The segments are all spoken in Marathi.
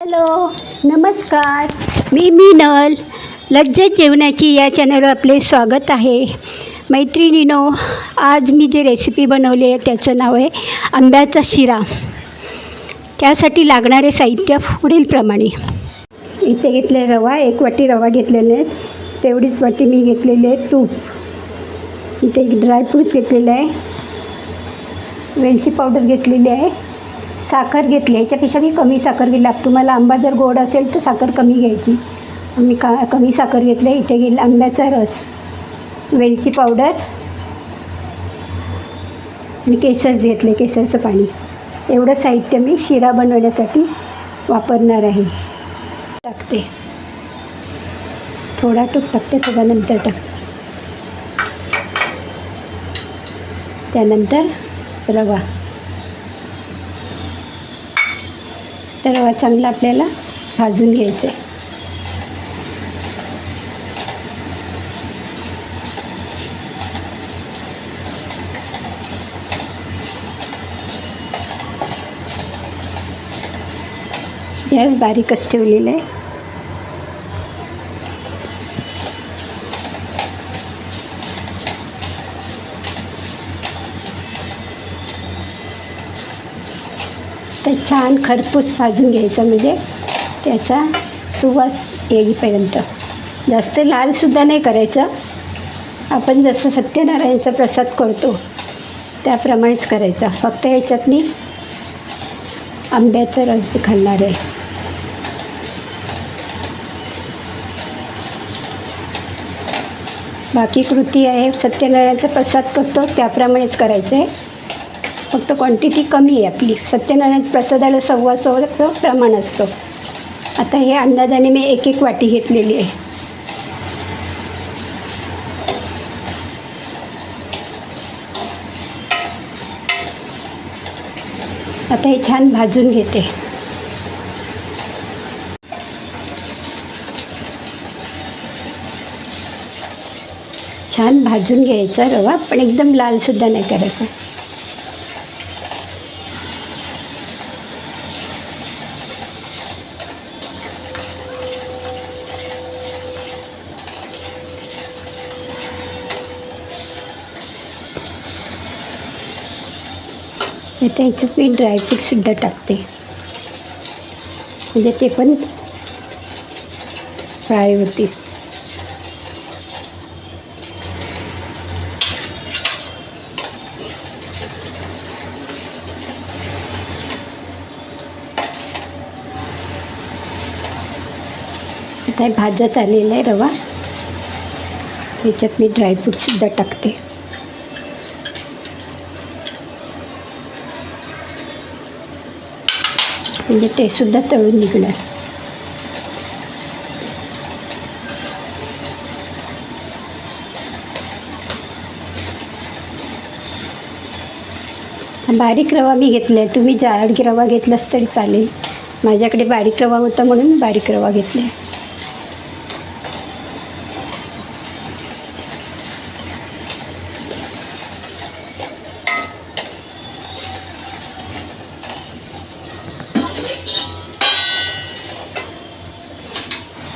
हॅलो नमस्कार. मी मीनल लज्जत जेवणाची या चॅनलवर आपले स्वागत आहे. मैत्रिणीनो आज मी जे रेसिपी बनवली आहे त्याचं नाव आहे आंब्याचा शिरा. त्यासाठी लागणारे साहित्य पुढीलप्रमाणे इथे घेतले रवा एक वाटी रवा घेतलेले आहेत. तेवढीच वाटी मी घेतलेली आहे तूप. इथे एक ड्रायफ्रूट्स घेतलेले आहे. वेलची पावडर घेतलेली आहे. साखर घेतली याच्यापेक्षा मी कमी साखर घेतली. तुम्हाला आंबा जर गोड असेल तर साखर कमी घ्यायची. मी का कमी साखर घेतली इथे घेईल आंब्याचा रस वेलची पावडर आणि केसर घेतले केसरचं पाणी. एवढं साहित्य मी शिरा बनवण्यासाठी वापरणार आहे. टाकते. थोडा टूक टाकते थोडा नंतर टाक. त्यानंतर रवा. तर चांगलं आपल्याला भाजून घ्यायचं आहे गॅस बारीकच ठेवलेलं आहे. असं छान खरपूस भाजून घ्यायचं म्हणजे त्याचा सुवास येईपर्यंत. जास्त लालसुद्धा नाही करायचं. आपण जसं सत्यनारायणचा प्रसाद करतो त्याप्रमाणेच करायचा. फक्त ह्याच्यात मी आंब्याचा रस घालणार आहे. बाकी कृती आहे सत्यनारायणचा प्रसाद करतो त्याप्रमाणेच करायचं आहे फक्त क्वांटिटी कमी आहे आपली. सत्यनारायण प्रसादाला सव्वा सव्वाचं प्रमाण असतं. आता हे अंदाजाने मी एक एक वाटी घेतलेली आहे. आता हे छान भाजून घेते. छान भाजून घ्यायचा रवा पण एकदम लालसुद्धा नाही करायचा. आता ह्याच्यात मी ड्रायफ्रूटसुद्धा टाकते. म्हणजे ते पण फ्राय होतील आता हे भाजत आलेलं आहे रवा. ह्याच्यात मी ड्रायफ्रूटसुद्धा टाकते. म्हणजे ते सुद्धा तळून निघणार. बारीक रवा मी घेतला आहे तुम्ही जाड रवा घेतलास तरी चालेल. माझ्याकडे बारीक रवा होता म्हणून मी बारीक रवा घेतला आहे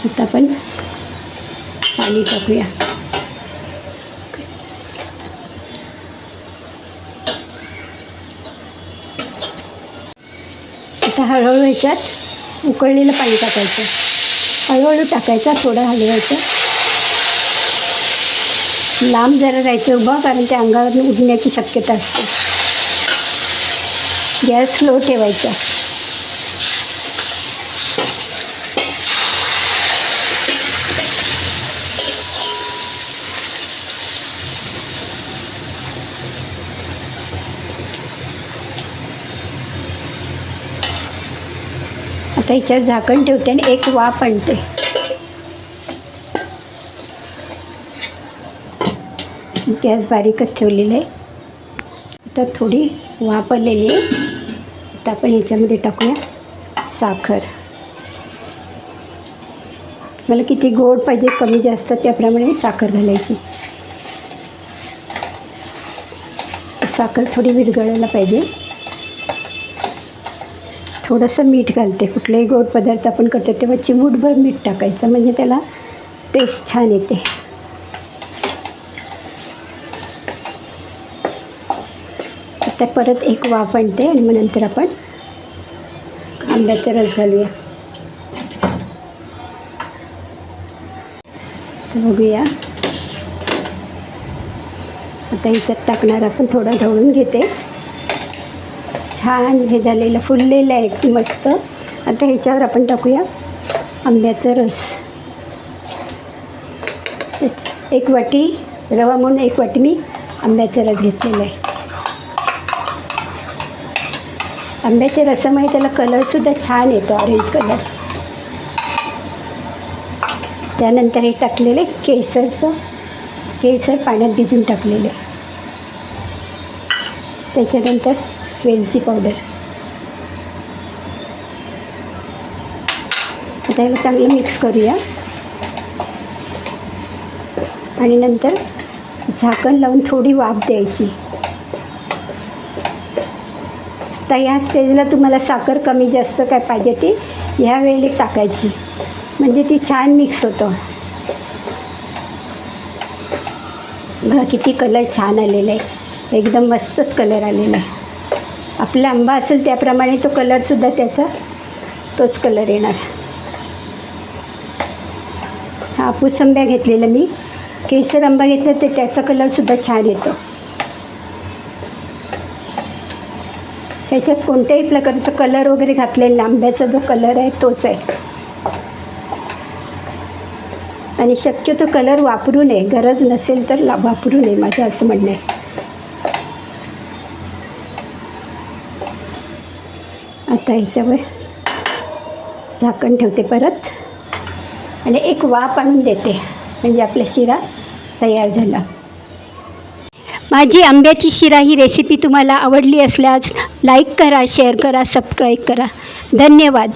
आता आपण पाणी टाकूया. आता हळूहळू ह्याच्यात उकळलेलं पाणी टाकायचं. हळूहळू टाकायचं थोडं हलवायचं. लांब जरा राहायचं उभं कारण त्या अंगावर उडण्याची शक्यता असते. गॅस स्लो ठेवायचा. आता ह्याच्यावर झाकण ठेवते आणि एक वाफ आणते. गॅस बारीकच ठेवलेलं आहे. आता थोडी वाफ आलेली आहे. आता आपण ह्याच्यामध्ये टाकूया साखर. मला किती गोड पाहिजे कमी जास्त त्याप्रमाणे साखर घालायची. साखर थोडी विरघळायला पाहिजे. थोडंसं मीठ घालते. कुठलेही गोड पदार्थ आपण करतो तेव्हा चिमूटभर मीठ टाकायचं. म्हणजे त्याला टेस्ट छान येते. आता परत एक वाफ आणते आणि मग नंतर आपण आंब्याचा रस घालूया. बघूया. आता ह्याच्यात टाकणार आपण थोडं ढवळून घेते. छान हे झालेलं फुललेलं आहे एकदम मस्त. आता ह्याच्यावर आपण टाकूया आंब्याचा रस. एक वाटी रवा म्हणून एक वाटी मी आंब्याचा रस घेतलेला आहे. आंब्याच्या रसामुळे त्याला कलरसुद्धा छान येतो ऑरेंज कलर त्यानंतर हे टाकलेले केसरचं केसर पाण्यात भिजून टाकलेले त्याच्यानंतर वेलची पावडर आता याला चांगलं मिक्स करूया. आणि नंतर झाकण लावून थोडी वाफ द्यायची. तर ह्या स्टेजला तुम्हाला साखर कमी जास्त काय पाहिजे ती ह्या वेळेला टाकायची. म्हणजे ती छान मिक्स होतं. बघा किती कलर छान आलेला आहे एकदम मस्तच कलर आलेला आहे आपला आंबा असेल त्याप्रमाणे तो कलरसुद्धा त्याचा तोच कलर येणार. हा हापूस आंब्या घेतलेला मी. केसर आंबा घेतला तर त्याचा कलरसुद्धा छान येतो. ह्याच्यात कोणत्याही प्रकारचा कलर वगैरे घातलेला आंब्याचा जो कलर आहे तोच आहे. आणि शक्यतो कलर वापरू नये. गरज नसेल तर वापरू नये. माझं असं म्हणणं आहे. आता ह्याच्यावर झाकण ठेवते परत. आणि एक वाफ आणून देते. म्हणजे आपला शिरा तयार झाला. माझी आंब्याची शिरा ही रेसिपी तुम्हाला आवडली असल्यास लाईक करा शेअर करा सबस्क्राईब करा. धन्यवाद.